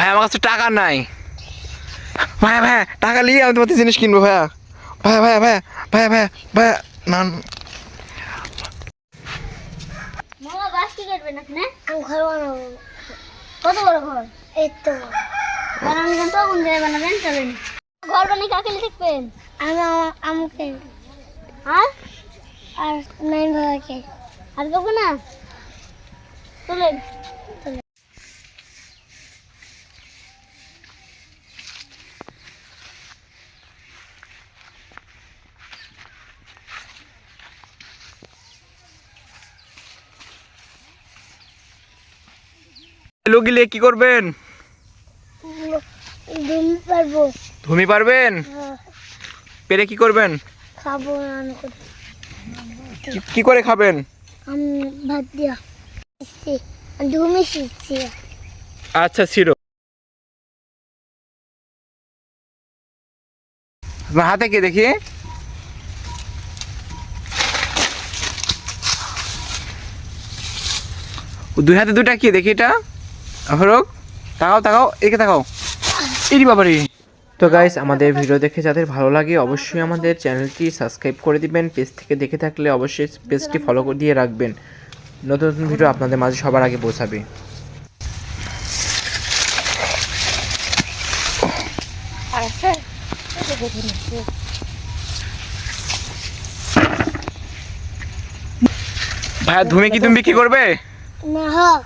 ভাই, আমার কাছে টাকা নাই। ভাইয়া ভাইয়া টাকা নিয়ে আমি তোমার জিনিস কিনবো, ভাইয়া। ভাইয়া ভাইয়া ভাইয়া ভাইয়া ভাইয়া ভাইয়া না? কত বড় ঘর? এই তো। ঘর বানিয়ে আর? আর আর না চলেন। কি করবেন? তুমি পারবেন? পেরে কি করবেন? খাব কি- করে খাবেন? ভাত দিয়া। ঘুমে শিখছি। আচ্ছা তোমার হাতে কে দেখি? দুই হাতে দুটা কি দেখি এটা? হরক তাকাও তাকাও এদিকে তাকাও। এরি বাবারি। তো গাইস আমাদের ভিডিও দেখে যাদের ভালো লাগে অবশ্যই আমাদের চ্যানেলটি সাবস্ক্রাইব করে দিবেন। পেজ থেকে দেখে থাকলে অবশ্যই পেজটি ফলো করে দিয়ে রাখবেন। নতুন নতুন ভিডিও আপনাদের মাঝে সবার আগে পৌঁছাবে। ভাইয়া ধুমে কি তুমি বিক্রি করবে? না। হ্যাঁ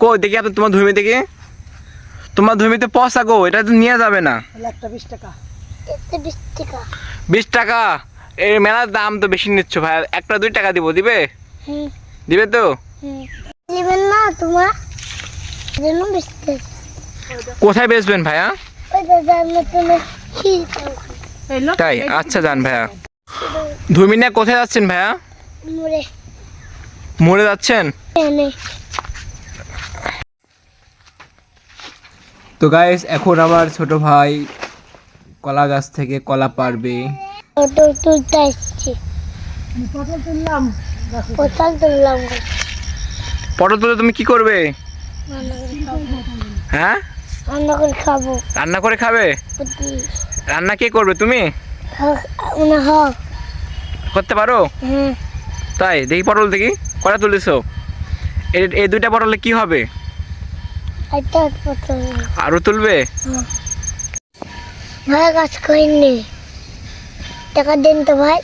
কো দেখি আপনি তোমার ধুমে দেখি। তোমার ধুমিতে পয়সা গো এটা তো নিয়ে যাবে না। বিশ টাকা। এই মেলার দাম তো বেশি নিচ্ছ ভাই একটা দুই টাকা দিব দিবে? দিবে তো? নেবেন না তোমার? কোথায় বেচবেন ভাইয়া? তাই? আচ্ছা যান ভাইয়া। ধুমিনা কোথায় যাচ্ছেন ভাইয়া? মরে। মরে যাচ্ছেন? তো গাইস এখন আমার ছোট ভাই কলা গাছ থেকে কলা পারবে। পটল তুলতে আসছি। পটল তুললাম। পটল তুললাম। পটল তুলে তুমি কি করবে? হ্যাঁ? রান্না করে খাব। রান্না করে খাবে? রান্না কে করবে তুমি? মানে করতে পারো? হ্যাঁ। তাই দেখি পটল দেখি। কটা তুলেছো? এই- এই দুইটা পটলে কি হবে? আরও তুলবে? ভাই কাজ করিনি। টাকা দিন তো ভাই।